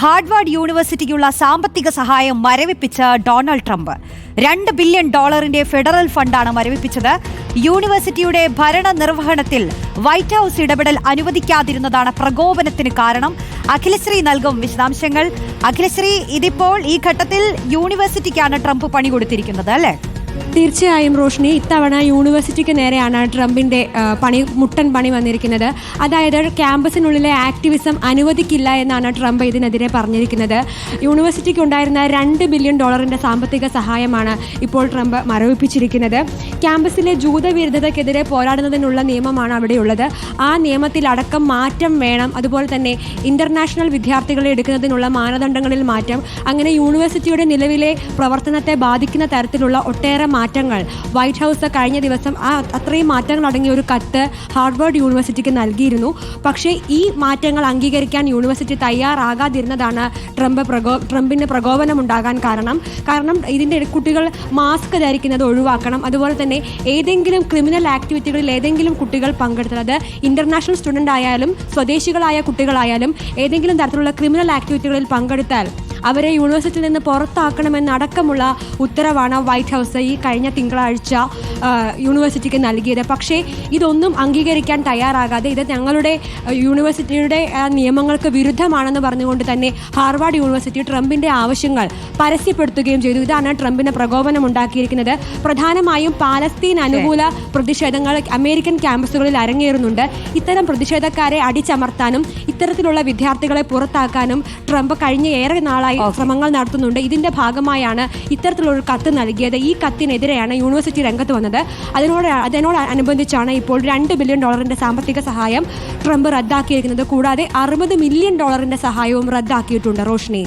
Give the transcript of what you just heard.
Harvard യൂണിവേഴ്സിറ്റിക്കുള്ള സാമ്പത്തിക സഹായം മരവിപ്പിച്ച ഡൊണാൾഡ് ട്രംപ്. രണ്ട് ബില്യൺ ഡോളറിന്റെ ഫെഡറൽ ഫണ്ടാണ് മരവിപ്പിച്ചത്. യൂണിവേഴ്സിറ്റിയുടെ ഭരണ നിർവഹണത്തിൽ വൈറ്റ് ഹൌസ് ഇടപെടൽ അനുവദിക്കാതിരുന്നതാണ് പ്രകോപനത്തിന് കാരണം. അഖിലശ്രീ നൽകും വിശദാംശങ്ങൾ. അഖിലശ്രീ ഇതിപ്പോൾ ഈ ഘട്ടത്തിൽ യൂണിവേഴ്സിറ്റിക്കാണ് ട്രംപ് പണി കൊടുത്തിരിക്കുന്നത് അല്ലേ? തീർച്ചയായും റോഷിനി ഇത്തവണ യൂണിവേഴ്സിറ്റിക്ക് നേരെയാണ് ട്രംപിന്റെ പണി മുട്ടൻ പണി വന്നിരിക്കുന്നത്. അതായത് ക്യാമ്പസിനുള്ളിലെ ആക്ടിവിസം അനുവദിക്കില്ല എന്നാണ് ട്രംപ് ഇതിനെതിരെ പറഞ്ഞിരിക്കുന്നത്. യൂണിവേഴ്സിറ്റിക്ക് ഉണ്ടായിരുന്ന രണ്ട് ബില്യൺ ഡോളറിന്റെ സാമ്പത്തിക സഹായമാണ് ഇപ്പോൾ ട്രംപ് മരവിപ്പിച്ചിരിക്കുന്നത്. ക്യാമ്പസിലെ ജൂതവിരുദ്ധതയ്ക്കെതിരെ പോരാടുന്നതിനുള്ള നിയമമാണ് അവിടെയുള്ളത്. ആ നിയമത്തിൽ അടക്കം മാറ്റം വേണം. അതുപോലെ തന്നെ ഇന്റർനാഷണൽ വിദ്യാർത്ഥികളെ എടുക്കുന്നതിനുള്ള മാനദണ്ഡങ്ങളിൽ മാറ്റം. അങ്ങനെ യൂണിവേഴ്സിറ്റിയുടെ നിലവിലെ പ്രവർത്തനത്തെ ബാധിക്കുന്ന തരത്തിലുള്ള ഒട്ടേറെ മാറ്റങ്ങൾ. വൈറ്റ് ഹൗസ് കഴിഞ്ഞ ദിവസം ആ അത്രയും മാറ്റങ്ങൾ അടങ്ങിയ ഒരു കത്ത് ഹാർഡ്വേർഡ് യൂണിവേഴ്സിറ്റിക്ക് നൽകിയിരുന്നു. പക്ഷേ ഈ മാറ്റങ്ങൾ അംഗീകരിക്കാൻ യൂണിവേഴ്സിറ്റി തയ്യാറാകാതിരുന്നതാണ് ട്രംപ് പ്രകോ ട്രംപിന് പ്രകോപനമുണ്ടാകാൻ കാരണം. കാരണം ഇതിന്റെ കുട്ടികൾ മാസ്ക് ധരിക്കുന്നത് ഒഴിവാക്കണം. അതുപോലെ തന്നെ ഏതെങ്കിലും ക്രിമിനൽ ആക്ടിവിറ്റികളിൽ ഏതെങ്കിലും കുട്ടികൾ പങ്കെടുത്തത് ഇന്റർനാഷണൽ സ്റ്റുഡന്റ് ആയാലും സ്വദേശികളായ കുട്ടികളായാലും ഏതെങ്കിലും തരത്തിലുള്ള ക്രിമിനൽ ആക്ടിവിറ്റികളിൽ പങ്കെടുത്താൽ അവരെ യൂണിവേഴ്സിറ്റിയിൽ നിന്ന് പുറത്താക്കണമെന്നടക്കമുള്ള ഉത്തരവാണ് വൈറ്റ് ഹൗസ് ഈ കഴിഞ്ഞ തിങ്കളാഴ്ച യൂണിവേഴ്സിറ്റിക്ക് നൽകിയത്. പക്ഷേ ഇതൊന്നും അംഗീകരിക്കാൻ തയ്യാറാകാതെ ഇത് ഞങ്ങളുടെ യൂണിവേഴ്സിറ്റിയുടെ നിയമങ്ങൾക്ക് വിരുദ്ധമാണെന്ന് പറഞ്ഞുകൊണ്ട് തന്നെ ഹാർവാർഡ് യൂണിവേഴ്സിറ്റി ട്രംപിന്റെ ആവശ്യങ്ങൾ പരസ്യപ്പെടുത്തുകയും ചെയ്തു. ഇതാണ് ട്രംപിന് പ്രകോപനം ഉണ്ടാക്കിയിരിക്കുന്നത്. പ്രധാനമായും പാലസ്തീൻ അനുകൂല പ്രതിഷേധങ്ങൾ അമേരിക്കൻ ക്യാമ്പസുകളിൽ അരങ്ങേറുന്നുണ്ട്. ഇത്തരം പ്രതിഷേധക്കാരെ അടിച്ചമർത്താനും ഇത്തരത്തിലുള്ള വിദ്യാർത്ഥികളെ പുറത്താക്കാനും ട്രംപ് കഴിഞ്ഞ ഏറെ നാളായി ശ്രമങ്ങൾ നടത്തുന്നുണ്ട്. ഇതിന്റെ ഭാഗമായാണ് ഇത്തരത്തിലുള്ള ഒരു കത്ത് നൽകിയത്. ഈ കത്തിനെതിരെയാണ് യൂണിവേഴ്സിറ്റി രംഗത്ത് വന്നത്. അതിനോട് അതിനോട് അനുബന്ധിച്ചാണ് ഇപ്പോൾ രണ്ട് ബില്യൺ ഡോളറിന്റെ സാമ്പത്തിക സഹായം ട്രംപ് റദ്ദാക്കിയിരിക്കുന്നത്. കൂടാതെ അറുപത് മില്യൺ ഡോളറിന്റെ സഹായവും റദ്ദാക്കിയിട്ടുണ്ട് റോഷ്നി.